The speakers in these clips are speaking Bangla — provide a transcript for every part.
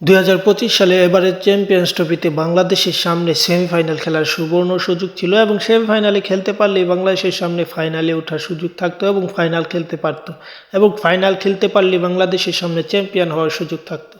দুই হাজার পঁচিশ সালে এবারের চ্যাম্পিয়ন্স ট্রফিতে বাংলাদেশের সামনে সেমিফাইনাল খেলার সুবর্ণ সুযোগ ছিল এবং সেমিফাইনালে খেলতে পারলেই বাংলাদেশের সামনে ফাইনালে ওঠার সুযোগ থাকতো এবং ফাইনাল খেলতে পারতো এবং ফাইনাল খেলতে পারলে বাংলাদেশের সামনে চ্যাম্পিয়ন হওয়ার সুযোগ থাকতো।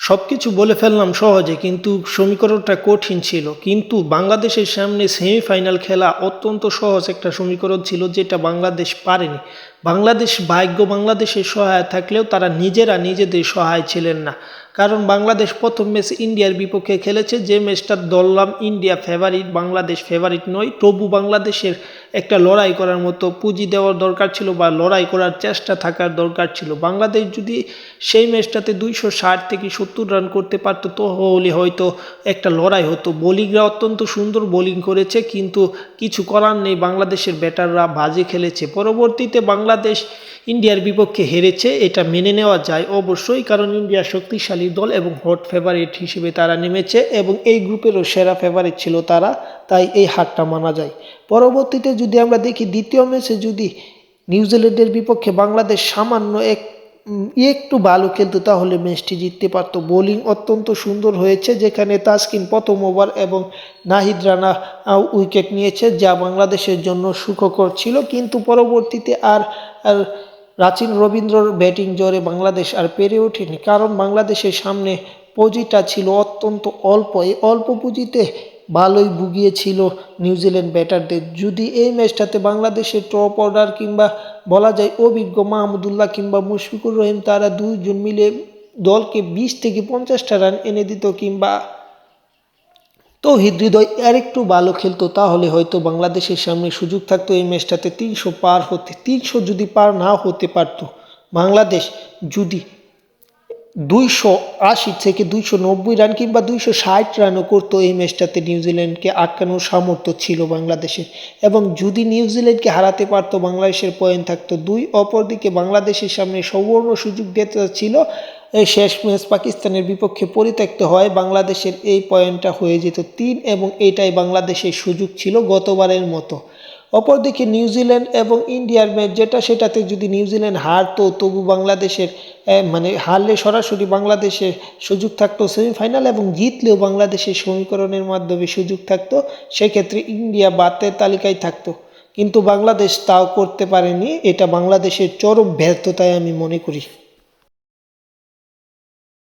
সব কিছু বলে ফেললাম সহজে, কিন্তু সমীকরণটা কঠিন ছিল। কিন্তু বাংলাদেশের সামনে সেমিফাইনাল খেলা অত্যন্ত সহজ একটা সমীকরণ ছিল যেটা বাংলাদেশ পারেনি। বাংলাদেশ ভাগ্য বাংলাদেশের সহায় থাকলেও তারা নিজেরা নিজেদের সহায় ছিলেন না। কারণ বাংলাদেশ প্রথম ম্যাচ ইন্ডিয়ার বিপক্ষে খেলেছে, যে ম্যাচটা দললাম ইন্ডিয়া ফেভারিট বাংলাদেশ ফেভারিট নয়, তবু বাংলাদেশের একটা লড়াই করার মতো পুঁজি দেওয়ার দরকার ছিল বা লড়াই করার চেষ্টা থাকার দরকার ছিল। বাংলাদেশ যদি সেই ম্যাচটাতে দুইশো ষাট থেকে সত্তর রান করতে পারতো, তাহলে হয়তো একটা লড়াই হতো। বোলিংরা অত্যন্ত সুন্দর বোলিং করেছে, কিন্তু কিছু করার নেই। বাংলাদেশের ব্যাটাররা বাজে খেলেছে। পরবর্তীতে বাংলাদেশ ইন্ডিয়ার বিপক্ষে হেরেছে, এটা মেনে নেওয়া যায় অবশ্যই, কারণ ইন্ডিয়া শক্তিশালী দল এবং হট ফেভারিট হিসেবে তারা নেমেছে এবং এই গ্রুপেরও সেরা ফেভারিট ছিল তারা, তাই এই হারটা মানা যায়। পরবর্তীতে যদি আমরা দেখি দ্বিতীয় ম্যাচে যদি নিউজিল্যান্ডের বিপক্ষে বাংলাদেশ সামান্য এক একটু ভালো খেলতো, তাহলে ম্যাচটি জিততে পারতো। বোলিং অত্যন্ত সুন্দর হয়েছে, যেখানে তাসকিন প্রথম ওভার এবং নাহিদ রানা উইকেট নিয়েছে, যা বাংলাদেশের জন্য সুখকর ছিল। কিন্তু পরবর্তীতে আর আর রাচিন রবীন্দ্রর ব্যাটিং জোরে বাংলাদেশ আর পেরে ওঠেনি। কারণ বাংলাদেশের সামনে পুঁজিটা ছিল অত্যন্ত অল্প। এই অল্প পুঁজিতে ভালোই ভুগিয়েছিল নিউজিল্যান্ড ব্যাটারদের। যদি এই ম্যাচটাতে বাংলাদেশের টপ অর্ডার কিংবা বলা যায় অভিজ্ঞ মাহমুদুল্লাহ কিংবা মুশফিকুর রহিম, তারা দুইজন মিলে দলকে বিশ থেকে পঞ্চাশটা রান এনে দিত কিংবা তো হৃদয় আর একটু ভালো খেলতো, তাহলে হয়তো বাংলাদেশের সামনে সুযোগ থাকতো এই ম্যাচটাতে তিনশো পার হতে, তিনশো যদি পার না হতে পারতো। বাংলাদেশ যদি দুইশো আশি থেকে দুইশো নব্বই রান কিংবা দুইশো ষাট রানও করতো এই ম্যাচটাতে নিউজিল্যান্ডকে আটকানোর সামর্থ্য ছিল বাংলাদেশের। এবং যদি নিউজিল্যান্ডকে হারাতে পারতো, বাংলাদেশের পয়েন্ট থাকতো দুই, অপরদিকে বাংলাদেশের সামনে সুবর্ণ সুযোগ দিতে ছিল, এই শেষ ম্যাচ পাকিস্তানের বিপক্ষে পরিত্যক্ত হয়, বাংলাদেশের এই পয়েন্টটা হয়ে যেত তিন এবং এটাই বাংলাদেশের সুযোগ ছিল গতবারের মতো। অপরদিকে নিউজিল্যান্ড এবং ইন্ডিয়ার ম্যাচ যেটা সেটাতে যদি নিউজিল্যান্ড হারতো তবু বাংলাদেশের মানে হারলে সরাসরি বাংলাদেশের সুযোগ থাকতো সেমিফাইনাল এবং জিতলেও বাংলাদেশের সমীকরণের মাধ্যমে সুযোগ থাকতো। সেক্ষেত্রে ইন্ডিয়া বাতের তালিকায় থাকতো। কিন্তু বাংলাদেশ তাও করতে পারেনি। এটা বাংলাদেশের চরম ব্যর্থতায় আমি মনে করি।